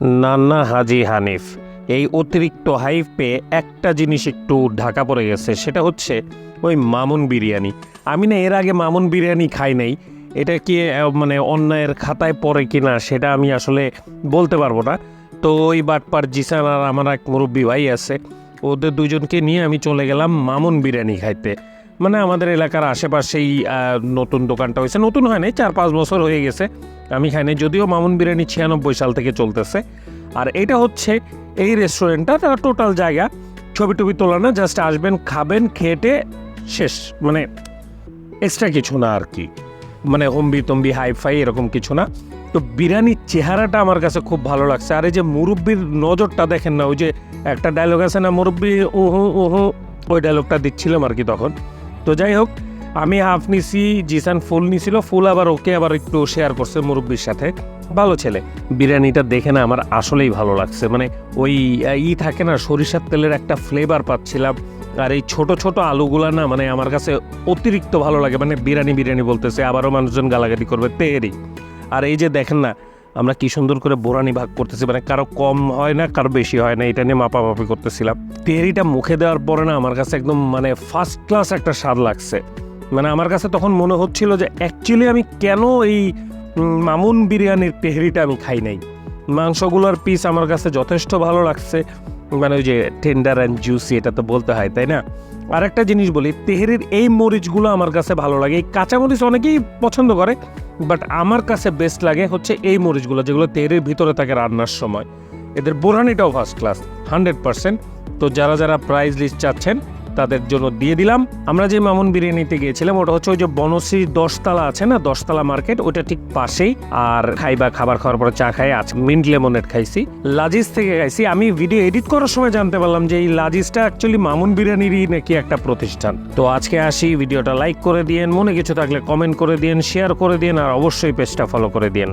নান্না হাজি হানিফ, এই অতিরিক্ত হাইপ পেয়ে একটা জিনিস একটু ঢাকা পড়ে গেছে, সেটা হচ্ছে ওই মামুন বিরিয়ানি। আমি না এর আগে মামুন বিরিয়ানি খাই নাই, এটা কি মানে অন্যায়ের খাতায় পড়ে কি না সেটা আমি আসলে বলতে পারব না। তো ওই বাটপার জিসান আর আমার এক মুরব্বী ভাই আছে, ওদের দুজনকে নিয়ে আমি চলে গেলাম মামুন বিরিয়ানি খাইতে। মানে আমাদের এলাকার আশেপাশেই নতুন দোকানটা হয়েছে। নতুন হয় নাই, চার পাঁচ বছর হয়ে গেছে আমি খাই নাই যদিও মামুন বিরিয়ানি ছিয়ানব্বই সাল থেকে চলতেছে। আর এটা হচ্ছে এই রেস্টুরেন্টটা টোটাল জায়গা। ছবি টবি তোলা না জাস্ট আসবেন, খাবেন, খেটে, শেষ। মানে এক্সট্রা কিছু না আর কি। মানে হম্বি তম্বি হাই ফাই এরকম কিছু না। তো বিরিয়ানির চেহারাটা আমার কাছে খুব ভালো লাগছে। আর এই যে মুরব্বির নজরটা দেখেন না, ওই যে একটা ডায়লগ আছে না, মুরব্বি উহু উহু ওই ডায়লগটা দিচ্ছিলাম আর কি তখন। তো যাই হোক, আমি হাফ নিছি, জিসান ফুল নিছিল, ফুল আবার ওকে আবার একটু শেয়ার করছে মুরব্বীর সাথে। ভালো ছেলে। বিরিয়ানিটা দেখে না আমার আসলেই ভালো লাগছে। মানে ওই ই থাকে না, সরিষার তেলের একটা ফ্লেভার পাচ্ছিলাম। আর এই ছোট ছোট আলুগুলা না মানে আমার কাছে অতিরিক্ত ভালো লাগে। মানে বিরিয়ানি বিরিয়ানি বলতেছে, আবারও মানুষজন গালাগালি করবে তেহেরি আর এই যে দেখেন না আমরা কি সুন্দর করে বোরানি ভাগ করতেছি? মানে কারও কম হয় না, কারও বেশি হয় না, এটা নিয়ে মাপামাপি করতেছিলাম। তেরিটা মুখে দেওয়ার পরে না আমার কাছে একদম মানে ফার্স্ট ক্লাস একটা স্বাদ লাগছে। মানে আমার কাছে তখন মনে হচ্ছিল যে অ্যাকচুয়ালি আমি কেন এই মামুন বিরিয়ানির তেহরিটা আমি খাই নাই? মাংসগুলোর পিস আমার কাছে যথেষ্ট ভালো লাগছে। মানে ওই যে টেন্ডার অ্যান্ড জুসি এটা তো বলতে হয়, তাই না? আর একটা জিনিস বলি, তেহেরির এই মরিচগুলো আমার কাছে ভালো লাগে। এই কাঁচা মরিচ অনেকেই পছন্দ করে বাট আমার কাছে বেস্ট লাগে হচ্ছে এই মরিচগুলো, যেগুলো তেহেরির ভিতরে থাকে রান্নার সময়। এদের বোরানিটাও ফার্স্ট ক্লাস হান্ড্রেড পার্সেন্ট তো যারা যারা প্রাইজ লিস্ট চাচ্ছেন তাদের জন্য দিয়ে দিলাম। আমরা যে মামুন বিরিয়ানিতে গিয়েছিলাম, ওটা হচ্ছে ওই যে বনশ্রী দশতলা আছে না, দশতলা মার্কেট, ওটা ঠিক পাশেই। আর খাইবা খাবার খাওয়ার পরে চা খাই, আজ মিন্ট লেমনেড খাইছি। লাজিজ থেকে খাইছি। আমি ভিডিও এডিট করার সময় জানতে পারলাম যে এই লাজিজটা অ্যাকচুয়ালি মামুন বিরিয়ানিরই নাকি একটা প্রতিষ্ঠান। তো আজকে আসি, ভিডিওটা লাইক করে দিয়েন, মনে কিছু থাকলে কমেন্ট করে দিয়েন শেয়ার করে দিয়েন, আর অবশ্যই পেজটা ফলো করে দিয়েন।